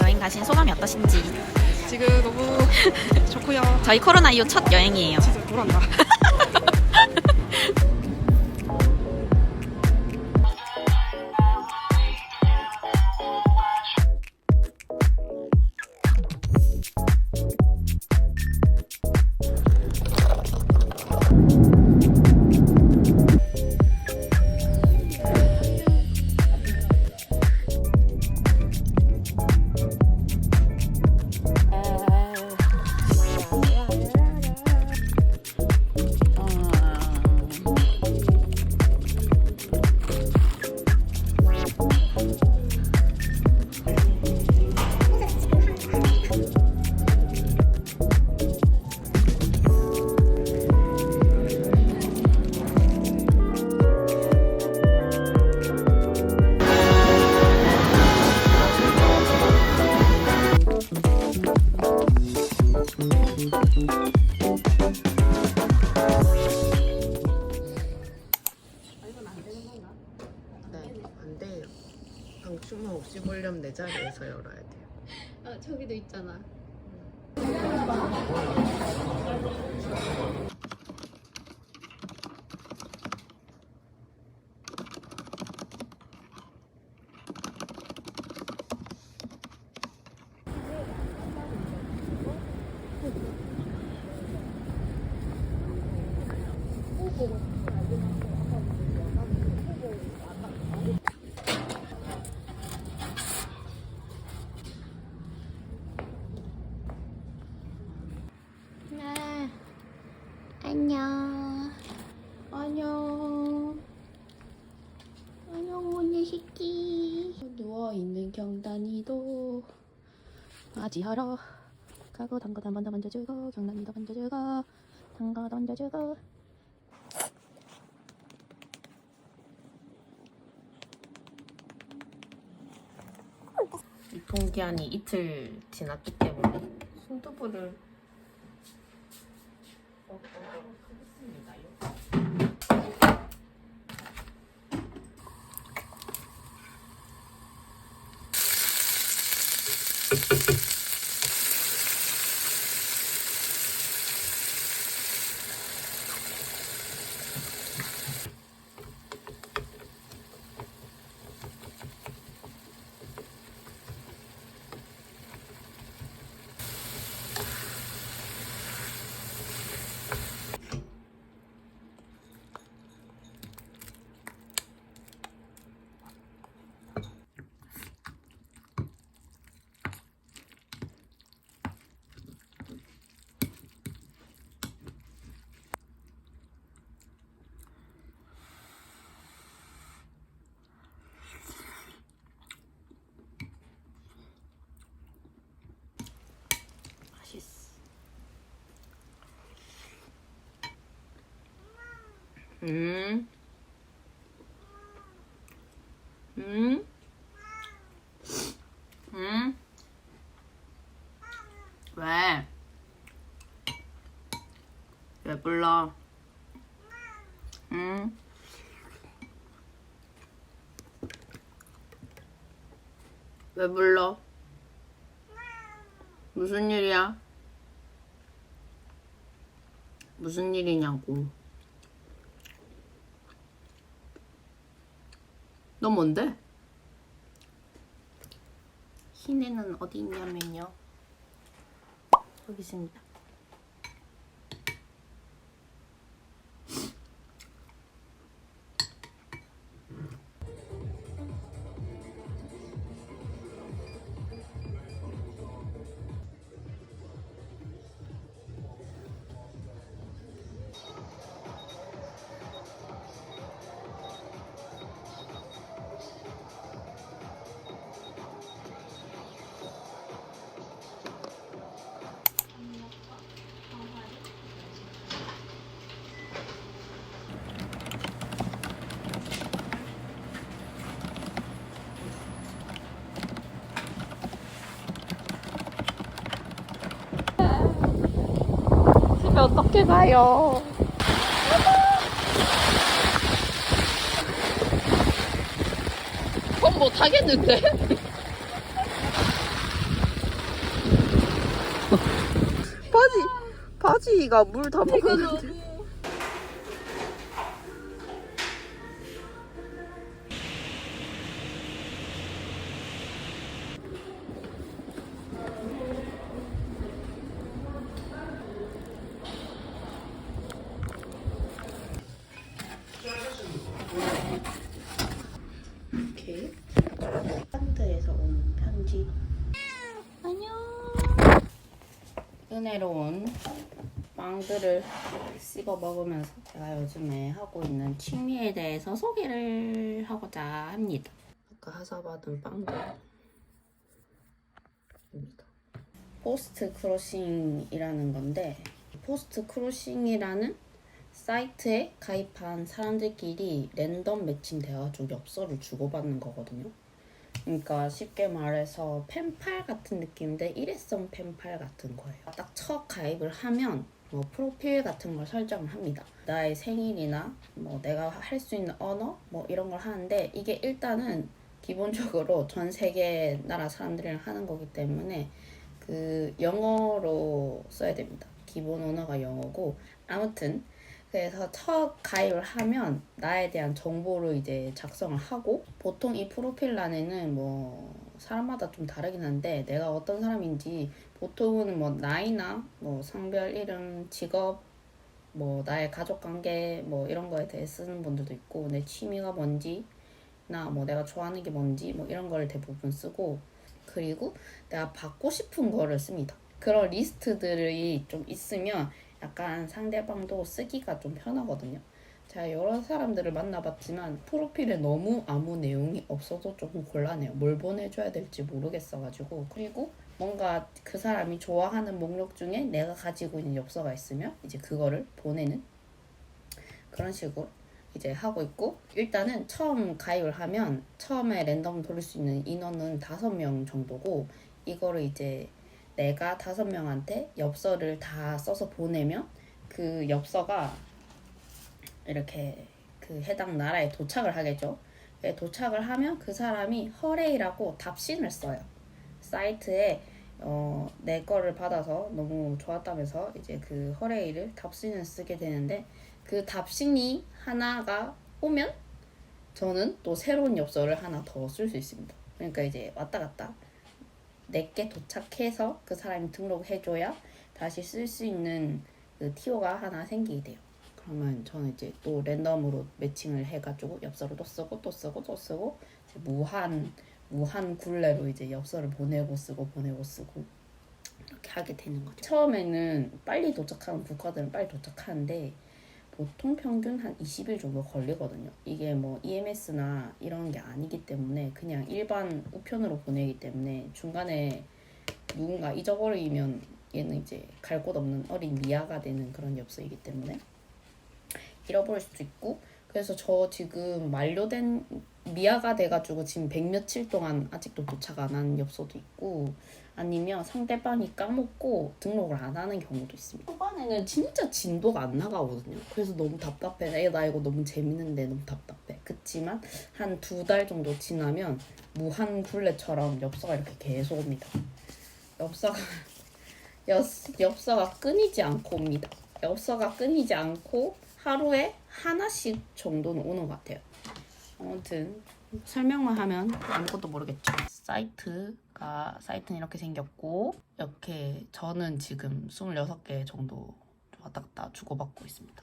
여행 가신 소감이 어떠신지? 지금 너무 좋고요. 저희 코로나 이후 첫 여행이에요. 진짜 돌았나. 방충망 없이 보려면 내 자리에서 열어야 돼요. 아 저기도 있잖아. 네. 안녕. 안녕. 안녕, 언니 새끼. 누워있는 경단이도 맞이하러 가고 단거 한번 더 만져주고 경단이도 만져주고 단거 던져주고. 유통기한이 이틀 지났기 때문에 손두부를 음. 음. 음. 왜? 왜 불러? 응? 왜 불러? 무슨 일이야? 무슨 일이냐고. 너 뭔데? 흰애는 어디 있냐면요. 여기 있습니다. 어떻게 가요? 그건 못 하겠는데? 바지 바지가 물 다 먹었는데. 이렇게 밴드에서 온 편지. 안녕. 은혜로운 빵들을 씹어 먹으면서 제가 요즘에 하고 있는 취미에 대해서 소개를 하고자 합니다. 아까 하사받은 빵들입니다. 포스트 크로싱이라는 건데 포스트 크로싱이라는 사이트에 가입한 사람들끼리 랜덤 매칭되어가지고 엽서를 주고받는 거거든요. 그러니까 쉽게 말해서 펜팔 같은 느낌인데 일회성 펜팔 같은 거예요. 딱 첫 가입을 하면 뭐 프로필 같은 걸 설정을 합니다. 나의 생일이나 뭐 내가 할 수 있는 언어 뭐 이런 걸 하는데 이게 일단은 기본적으로 전 세계 나라 사람들이랑 하는 거기 때문에 그 영어로 써야 됩니다. 기본 언어가 영어고 아무튼 그래서 첫 가입을 하면 나에 대한 정보를 이제 작성을 하고 보통 이 프로필란에는 뭐 사람마다 좀 다르긴 한데 내가 어떤 사람인지 보통은 뭐 나이나 뭐 성별 이름 직업 뭐 나의 가족 관계 뭐 이런 거에 대해 쓰는 분들도 있고 내 취미가 뭔지 나 뭐 내가 좋아하는 게 뭔지 뭐 이런 걸 대부분 쓰고 그리고 내가 받고 싶은 거를 씁니다. 그런 리스트들이 좀 있으면 약간 상대방도 쓰기가 좀 편하거든요. 제가 여러 사람들을 만나봤지만 프로필에 너무 아무 내용이 없어서 조금 곤란해요. 뭘 보내줘야 될지 모르겠어가지고 그리고 뭔가 그 사람이 좋아하는 목록 중에 내가 가지고 있는 엽서가 있으면 이제 그거를 보내는 그런 식으로 이제 하고 있고 일단은 처음 가입을 하면 처음에 랜덤 돌릴 수 있는 인원은 다섯 명 정도고 이거를 이제 내가 다섯 명한테 엽서를 다 써서 보내면 그 엽서가 이렇게 그 해당 나라에 도착을 하겠죠. 네, 도착을 하면 그 사람이 허레이라고 답신을 써요. 사이트에 어, 내 거를 받아서 너무 좋았다면서 이제 그 허레이를 답신을 쓰게 되는데 그 답신이 하나가 오면 저는 또 새로운 엽서를 하나 더 쓸 수 있습니다. 그러니까 이제 왔다 갔다 내게 도착해서 그 사람이 등록해줘야 다시 쓸 수 있는 그 티오가 하나 생기게 돼요. 그러면 저는 이제 또 랜덤으로 매칭을 해가지고 엽서를 또 쓰고 또 쓰고 또 쓰고 무한 무한 굴레로 이제 엽서를 보내고 쓰고 보내고 쓰고 이렇게 하게 되는 거죠. 처음에는 빨리 도착하는 국가들은 빨리 도착하는데 보통 평균 한 20일 정도 걸리거든요. 이게 뭐 EMS나 이런 게 아니기 때문에 그냥 일반 우편으로 보내기 때문에 중간에 누군가 잊어버리면 얘는 이제 갈 곳 없는 어린 미아가 되는 그런 엽서이기 때문에 잃어버릴 수도 있고 그래서 저 지금 만료된 미아가 돼가지고 지금 백 며칠 동안 아직도 도착 안 한 엽서도 있고 아니면 상대방이 까먹고 등록을 안 하는 경우도 있습니다. 초반에는 진짜 진도가 안 나가거든요. 그래서 너무 답답해. 에, 나 이거 너무 재밌는데 너무 답답해. 그치만 한 두 달 정도 지나면 무한 굴레처럼 엽서가 이렇게 계속 옵니다. 엽서가 엽, 엽서가 끊이지 않고 옵니다. 엽서가 끊이지 않고 하루에 하나씩 정도는 오는 것 같아요. 아무튼 설명만 하면 아무것도 모르겠죠. 사이트가 사이트는 이렇게 생겼고 이렇게 저는 지금 26개 정도 왔다 갔다 주고받고 있습니다.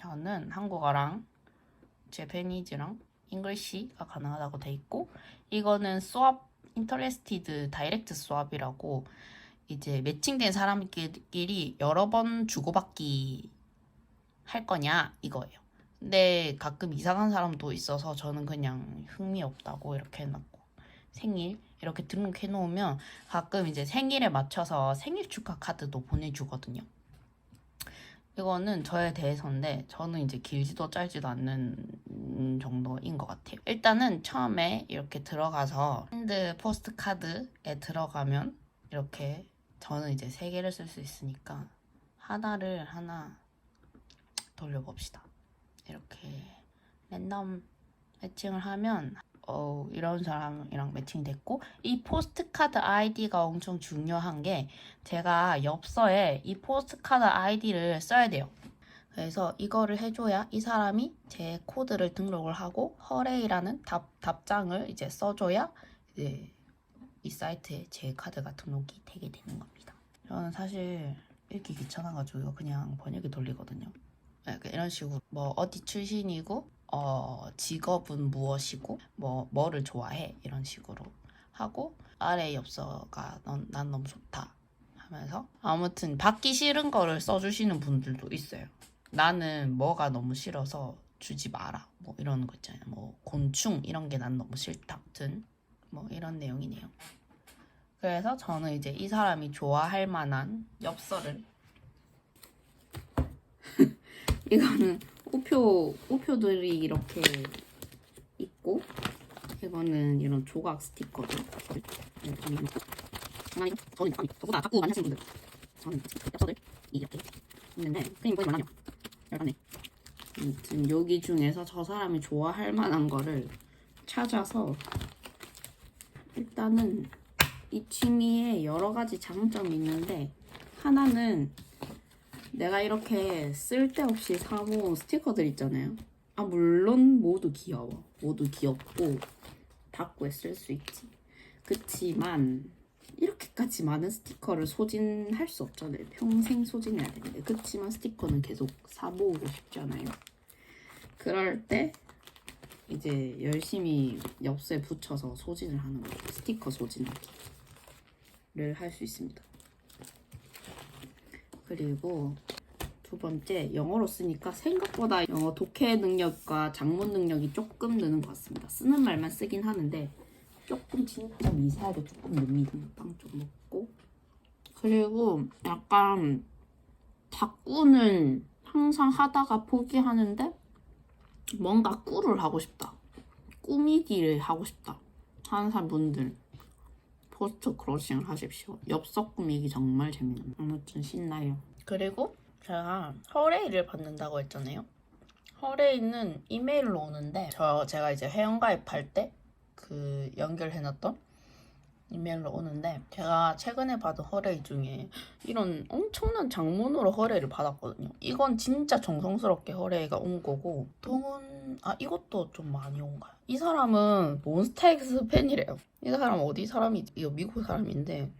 저는 한국어랑 제페니즈랑 잉글리시가 가능하다고 돼 있고 이거는 수업 인터레스티드 다이렉트 수업이라고 이제 매칭된 사람끼리 여러 번 주고받기 할 거냐 이거예요. 근데 가끔 이상한 사람도 있어서 저는 그냥 흥미 없다고 이렇게 해놨고 생일 이렇게 등록해 놓으면 가끔 이제 생일에 맞춰서 생일 축하 카드도 보내주거든요. 이거는 저에 대해서인데 저는 이제 길지도 짧지도 않는 정도인 것 같아요. 일단은 처음에 이렇게 들어가서 핸드 포스트 카드에 들어가면 이렇게 저는 이제 세 개를 쓸 수 있으니까 하나를 하나 돌려봅시다. 이렇게 랜덤 매칭을 하면 어, 이런 사람이랑 매칭됐고 이 포스트 카드 아이디가 엄청 중요한 게 제가 엽서에 이 포스트 카드 아이디를 써야 돼요. 그래서 이거를 해줘야 이 사람이 제 코드를 등록을 하고 허레이라는 답, 답장을 이제 써줘야 이제 이 사이트에 제 카드가 등록이 되게 되는 겁니다. 저는 사실 읽기 귀찮아가지고 그냥 번역기 돌리거든요. 약간 이런 식으로 뭐 어디 출신이고 어 직업은 무엇이고 뭐 뭐를 좋아해 이런 식으로 하고 아래 엽서가 넌, 난 너무 좋다 하면서 아무튼 받기 싫은 거를 써주시는 분들도 있어요. 나는 뭐가 너무 싫어서 주지 마라 뭐 이런 거 있잖아요. 뭐 곤충 이런 게 난 너무 싫다. 아무튼 뭐 이런 내용이네요. 그래서 저는 이제 이 사람이 좋아할 만한 엽서를 이거는 우표 우표들이 이렇게 있고 이거는 이런 조각 스티커들. 저는 저보다 자꾸 만드시는 분들 저는 엽서들 이렇게 있는데 그림 보지 말라요. 열받네. 아무튼 여기 중에서 저 사람이 좋아할 만한 거를 찾아서 일단은 이 취미에 여러 가지 장점이 있는데 하나는 내가 이렇게 쓸데없이 사모은 스티커들 있잖아요. 아 물론 모두 귀여워. 모두 귀엽고 닦고에 쓸 수 있지. 그치만 이렇게까지 많은 스티커를 소진할 수 없잖아요. 평생 소진해야 되는데. 그치만 스티커는 계속 사모으고 싶잖아요. 그럴 때 이제 열심히 엽서에 붙여서 소진을 하는 거예요. 스티커 소진하기를 할 수 있습니다. 그리고 두 번째 영어로 쓰니까 생각보다 영어 독해 능력과 작문 능력이 조금 느는 것 같습니다. 쓰는 말만 쓰긴 하는데 조금 진짜 미세하게 조금 늡니다. 빵좀 먹고 그리고 약간 닭구는 항상 하다가 포기하는데 뭔가 꾸를 하고 싶다. 꾸미기를 하고 싶다. 하는 사람 분들 포스트 크로싱을 하십시오. 엽서 꾸미기 정말 재밌는. 아무튼 신나요. 그리고 제가 허레이를 받는다고 했잖아요. 허레이는 이메일로 오는데 저 제가 이제 회원 가입할 때 그 연결해놨던 이메일로 오는데 제가 최근에 받은 허레이 중에 이런 엄청난 장문으로 허레이를 받았거든요. 이건 진짜 정성스럽게 허레이가 온 거고 보통 은아 이것도 좀 많이 온가요? 이 사람은 몬스타엑스 팬이래요. 이 사람 어디 사람이지? 이거 미국 사람인데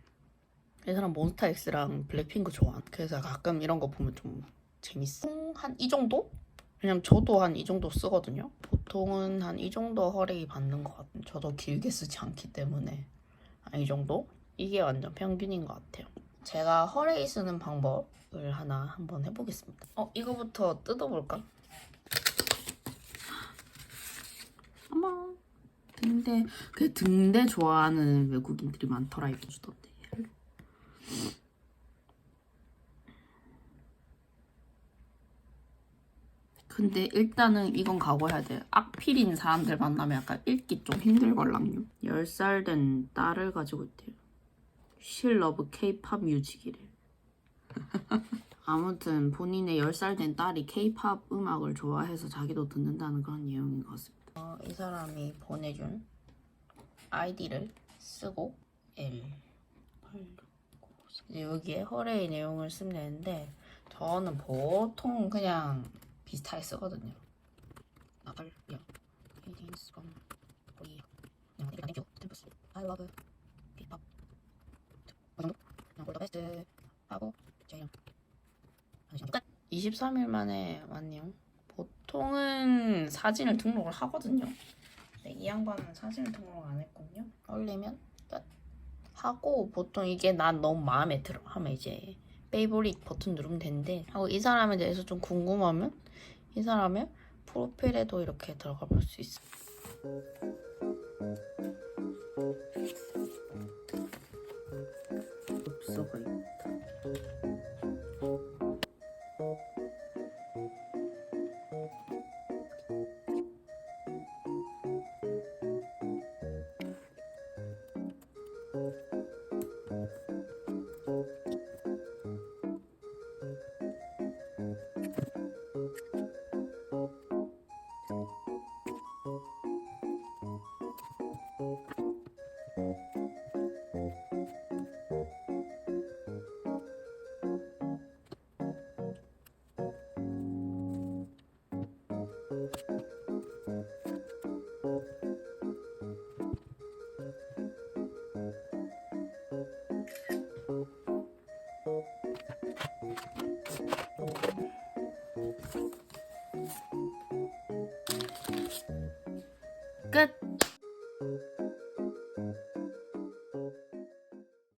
이 사람 몬스타엑스랑 블랙핑크 좋아한. 그래서 가끔 이런 거 보면 좀 재밌어. 한 이 정도? 왜냐면 저도 한 이 정도 쓰거든요. 보통은 한 이 정도 허레이 받는 것 같아요. 저도 길게 쓰지 않기 때문에 한이 정도? 이게 완전 평균인 것 같아요. 제가 허레이 쓰는 방법을 하나 한번 해보겠습니다. 어 이거부터 뜯어볼까? 어머 등대 그 등대 좋아하는 외국인들이 많더라 이거 주던데. 근데 일단은 이건 각오해야 돼. 악필인 사람들 만나면 약간 읽기 좀 힘들걸랑요. 10살 된 딸을 가지고 있대요. Love K-pop 뮤직이래. 아무튼 본인의 10살 된 딸이 K-pop 음악을 좋아해서 자기도 듣는다는 그런 내용인 것 같습니다. 어, 이 사람이 보내준 아이디를 쓰고 L 8 이제 여기에 허레의 내용을 쓰면 되는데 저는 보통 그냥 비슷하게 쓰거든요. I love K-pop. 이 정도? 하고 저희랑 하는 시간 끝. 23일 만에 왔네요. 보통은 사진을 등록을 하거든요. 근데 이 양반은 사진을 등록 안 했거든요. 올리면 끝. 하고 보통 이게 난 너무 마음에 들어 하면 이제 페이보릿 버튼 누르면 되는데 하고 이 사람에 대해서 좀 궁금하면 이 사람의 프로필에도 이렇게 들어가 볼 수 있어. 있다.